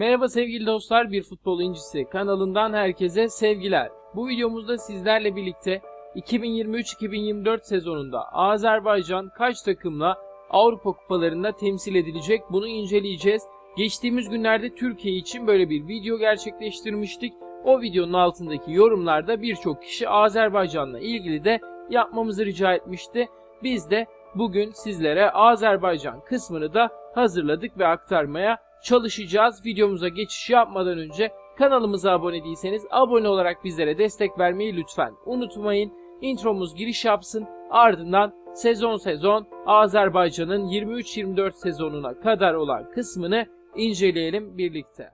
Merhaba sevgili dostlar, Bir Futbol İncisi kanalından herkese sevgiler. Bu videomuzda sizlerle birlikte 2023-2024 sezonunda Azerbaycan kaç takımla Avrupa kupalarında temsil edilecek bunu inceleyeceğiz. Geçtiğimiz günlerde Türkiye için böyle bir video gerçekleştirmiştik. O videonun altındaki yorumlarda birçok kişi Azerbaycan'la ilgili de yapmamızı rica etmişti. Biz de bugün sizlere Azerbaycan kısmını da hazırladık ve aktarmaya çalışacağız. Videomuza geçiş yapmadan önce kanalımıza abone değilseniz abone olarak bizlere destek vermeyi lütfen unutmayın. Intromuz giriş yapsın ardından sezon sezon Azerbaycan'ın 23-24 sezonuna kadar olan kısmını inceleyelim birlikte.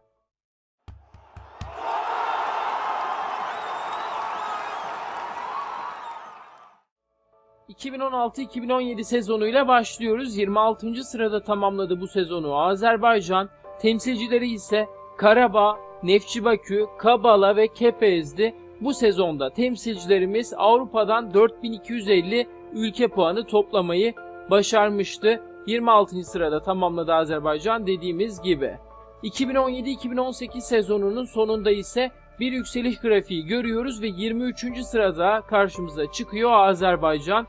...2016-2017 sezonuyla başlıyoruz. 26. sırada tamamladı bu sezonu Azerbaycan. Temsilcileri ise Karabağ, Nefçi Bakü, Kabala ve Kepez'di. Bu sezonda temsilcilerimiz Avrupa'dan 4250 ülke puanı toplamayı başarmıştı. 26. sırada tamamladı Azerbaycan dediğimiz gibi. 2017-2018 sezonunun sonunda ise bir yükseliş grafiği görüyoruz ve 23. sırada karşımıza çıkıyor Azerbaycan.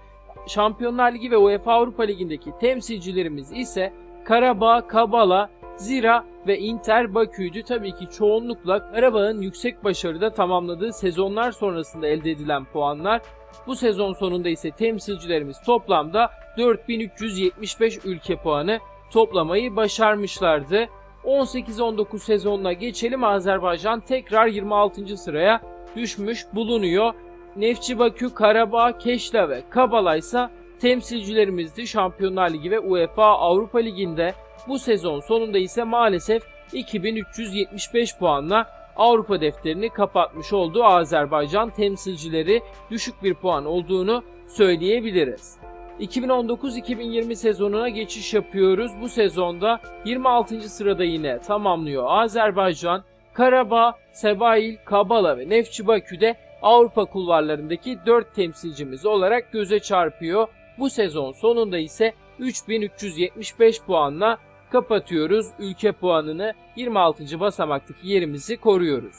Şampiyonlar Ligi ve UEFA Avrupa Ligi'ndeki temsilcilerimiz ise Karabağ, Kabala, Zira ve Inter Bakü'ydü. Tabii ki çoğunlukla Karabağ'ın yüksek başarıda tamamladığı sezonlar sonrasında elde edilen puanlar. Bu sezon sonunda ise temsilcilerimiz toplamda 4375 ülke puanı toplamayı başarmışlardı. 18-19 sezonuna geçelim. Azerbaycan tekrar 26. sıraya düşmüş bulunuyor. Nefçi Bakü, Karabağ, Keşla ve Kabala ise temsilcilerimizdi. Şampiyonlar Ligi ve UEFA Avrupa Ligi'nde bu sezon sonunda ise maalesef 2375 puanla Avrupa defterini kapatmış oldu. Azerbaycan temsilcileri düşük bir puan olduğunu söyleyebiliriz. 2019-2020 sezonuna geçiş yapıyoruz. Bu sezonda 26. sırada yine tamamlıyor Azerbaycan. Karabağ, Sebail, Kabala ve Nefçi Bakü'de Avrupa kulvarlarındaki 4 temsilcimiz olarak göze çarpıyor. Bu sezon sonunda ise 3375 puanla kapatıyoruz. Ülke puanını 26. basamaktaki yerimizi koruyoruz.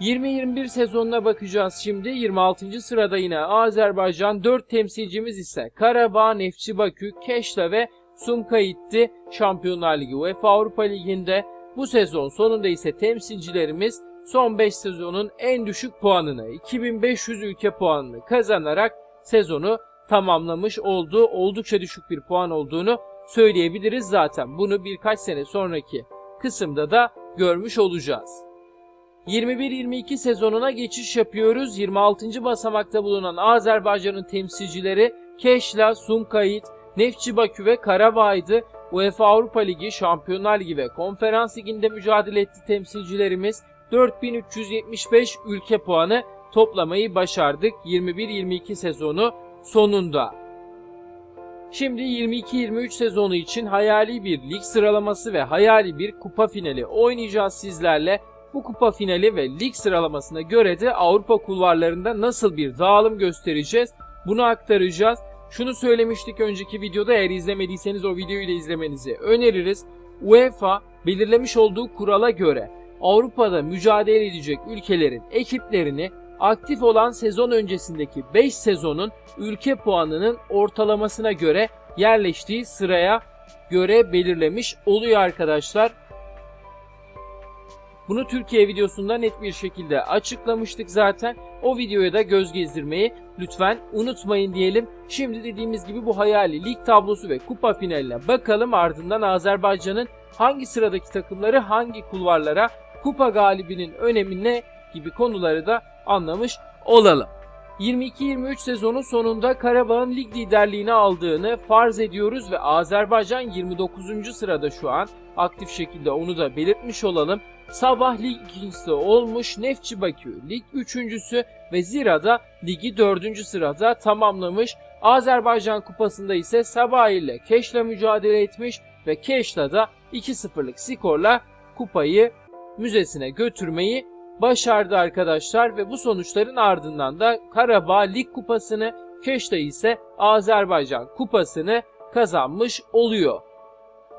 20-21 sezonuna bakacağız şimdi. 26. sırada yine Azerbaycan 4 temsilcimiz ise Karabağ, Nefçi Bakü, Keşla ve Sumkayit'ti. Şampiyonlar Ligi UEFA Avrupa Ligi'nde bu sezon sonunda ise temsilcilerimiz son 5 sezonun en düşük puanını 2500 ülke puanını kazanarak sezonu tamamlamış oldu. Oldukça düşük bir puan olduğunu söyleyebiliriz zaten. Bunu birkaç sene sonraki kısımda da görmüş olacağız. 21-22 sezonuna geçiş yapıyoruz. 26. basamakta bulunan Azerbaycan'ın temsilcileri Keşla, Sumkayit, Nefçi Bakü ve Karabağ'ydı. UEFA Avrupa Ligi, Şampiyonlar Ligi ve Konferans Ligi'nde mücadele etti temsilcilerimiz. 4375 ülke puanı toplamayı başardık 21-22 sezonu sonunda. Şimdi 22-23 sezonu için hayali bir lig sıralaması ve hayali bir kupa finali oynayacağız sizlerle. Bu kupa finali ve lig sıralamasına göre de Avrupa kulvarlarında nasıl bir dağılım göstereceğiz bunu aktaracağız. Şunu söylemiştik önceki videoda eğer izlemediyseniz o videoyu da izlemenizi öneririz. UEFA belirlemiş olduğu kurala göre Avrupa'da mücadele edecek ülkelerin ekiplerini aktif olan sezon öncesindeki 5 sezonun ülke puanının ortalamasına göre yerleştiği sıraya göre belirlemiş oluyor arkadaşlar. Bunu Türkiye videosunda net bir şekilde açıklamıştık zaten. O videoya da göz gezdirmeyi lütfen unutmayın diyelim. Şimdi dediğimiz gibi bu hayali lig tablosu ve kupa finaline bakalım. Ardından Azerbaycan'ın hangi sıradaki takımları hangi kulvarlara kupa galibinin önemi ne gibi konuları da anlamış olalım. 22-23 sezonun sonunda Karabağ'ın lig liderliğini aldığını farz ediyoruz ve Azerbaycan 29. sırada şu an aktif şekilde onu da belirtmiş olalım. Sabah lig ikincisi olmuş, Nefçi Bakü lig üçüncüsü ve Zira'da ligi dördüncü sırada tamamlamış. Azerbaycan kupasında ise Sabah ile Keş'le mücadele etmiş ve Keş'la 2-0'lık skorla kupayı müzesine götürmeyi başardı arkadaşlar ve bu sonuçların ardından da Karabağ Lig Kupası'nı, Keşte ise Azerbaycan Kupası'nı kazanmış oluyor.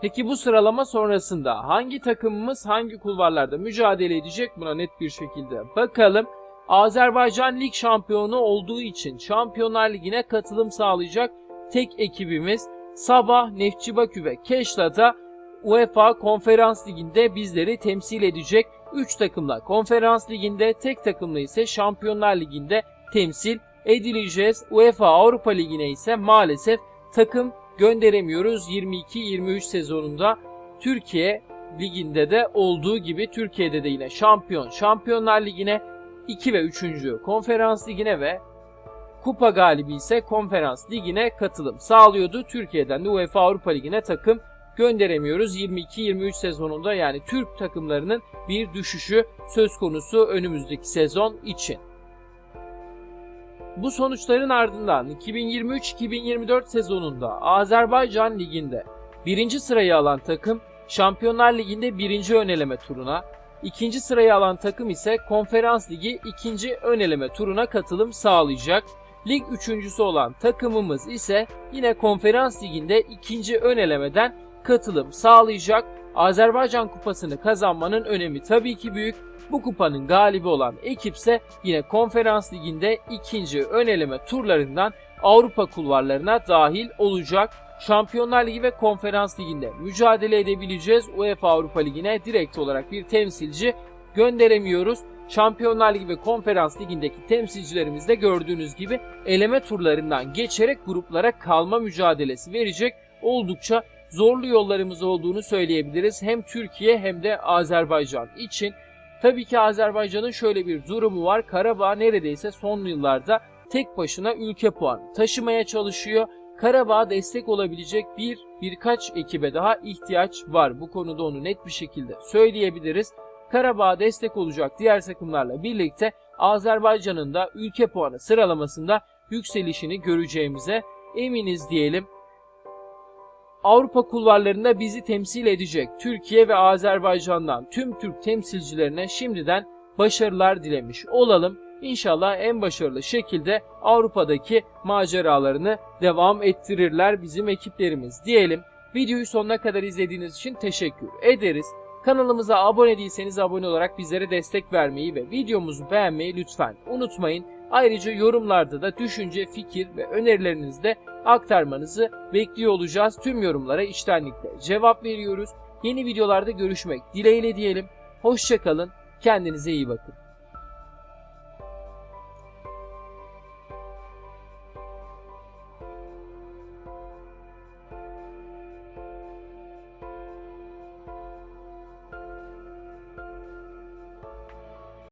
Peki bu sıralama sonrasında hangi takımımız hangi kulvarlarda mücadele edecek buna net bir şekilde bakalım. Azerbaycan lig şampiyonu olduğu için Şampiyonlar Ligi'ne katılım sağlayacak tek ekibimiz Sabah, Neftçi Bakü ve Keşla'da UEFA Konferans Ligi'nde bizleri temsil edecek 3 takımla Konferans Ligi'nde tek takımla ise Şampiyonlar Ligi'nde temsil edileceğiz. UEFA Avrupa Ligi'ne ise maalesef takım gönderemiyoruz 22-23 sezonunda. Türkiye Ligi'nde de olduğu gibi Türkiye'de de yine şampiyon Şampiyonlar Ligi'ne 2 ve 3. Konferans Ligi'ne ve Kupa galibi ise Konferans Ligi'ne katılım sağlıyordu. Türkiye'den de UEFA Avrupa Ligi'ne takım gönderemiyoruz. 22-23 sezonunda yani Türk takımlarının bir düşüşü söz konusu önümüzdeki sezon için. Bu sonuçların ardından 2023-2024 sezonunda Azerbaycan Ligi'nde birinci sırayı alan takım Şampiyonlar Ligi'nde birinci öneleme turuna, ikinci sırayı alan takım ise Konferans Ligi ikinci öneleme turuna katılım sağlayacak. Lig üçüncüsü olan takımımız ise yine Konferans Ligi'nde ikinci önelemeden katılım sağlayacak. Azerbaycan Kupası'nı kazanmanın önemi tabii ki büyük. Bu kupanın galibi olan ekipse yine Konferans Ligi'nde ikinci öneleme turlarından Avrupa kulvarlarına dahil olacak. Şampiyonlar Ligi ve Konferans Ligi'nde mücadele edebileceğiz. UEFA Avrupa Ligi'ne direkt olarak bir temsilci gönderemiyoruz. Şampiyonlar Ligi ve Konferans Ligi'ndeki temsilcilerimiz de gördüğünüz gibi eleme turlarından geçerek gruplara kalma mücadelesi verecek. Oldukça zorlu yollarımız olduğunu söyleyebiliriz. Hem Türkiye hem de Azerbaycan için. Tabii ki Azerbaycan'ın şöyle bir durumu var. Karabağ neredeyse son yıllarda tek başına ülke puanı taşımaya çalışıyor. Karabağ'a destek olabilecek bir birkaç ekibe daha ihtiyaç var. Bu konuda onu net bir şekilde söyleyebiliriz. Karabağ'a destek olacak diğer takımlarla birlikte Azerbaycan'ın da ülke puanı sıralamasında yükselişini göreceğimize eminiz diyelim. Avrupa kulvarlarında bizi temsil edecek Türkiye ve Azerbaycan'dan tüm Türk temsilcilerine şimdiden başarılar dilemiş olalım. İnşallah en başarılı şekilde Avrupa'daki maceralarını devam ettirirler bizim ekiplerimiz diyelim. Videoyu sonuna kadar izlediğiniz için teşekkür ederiz. Kanalımıza abone değilseniz abone olarak bizlere destek vermeyi ve videomuzu beğenmeyi lütfen unutmayın. Ayrıca yorumlarda da düşünce, fikir ve önerilerinizi de aktarmanızı bekliyor olacağız. Tüm yorumlara içtenlikle cevap veriyoruz. Yeni videolarda görüşmek dileğiyle diyelim. Hoşçakalın, kendinize iyi bakın.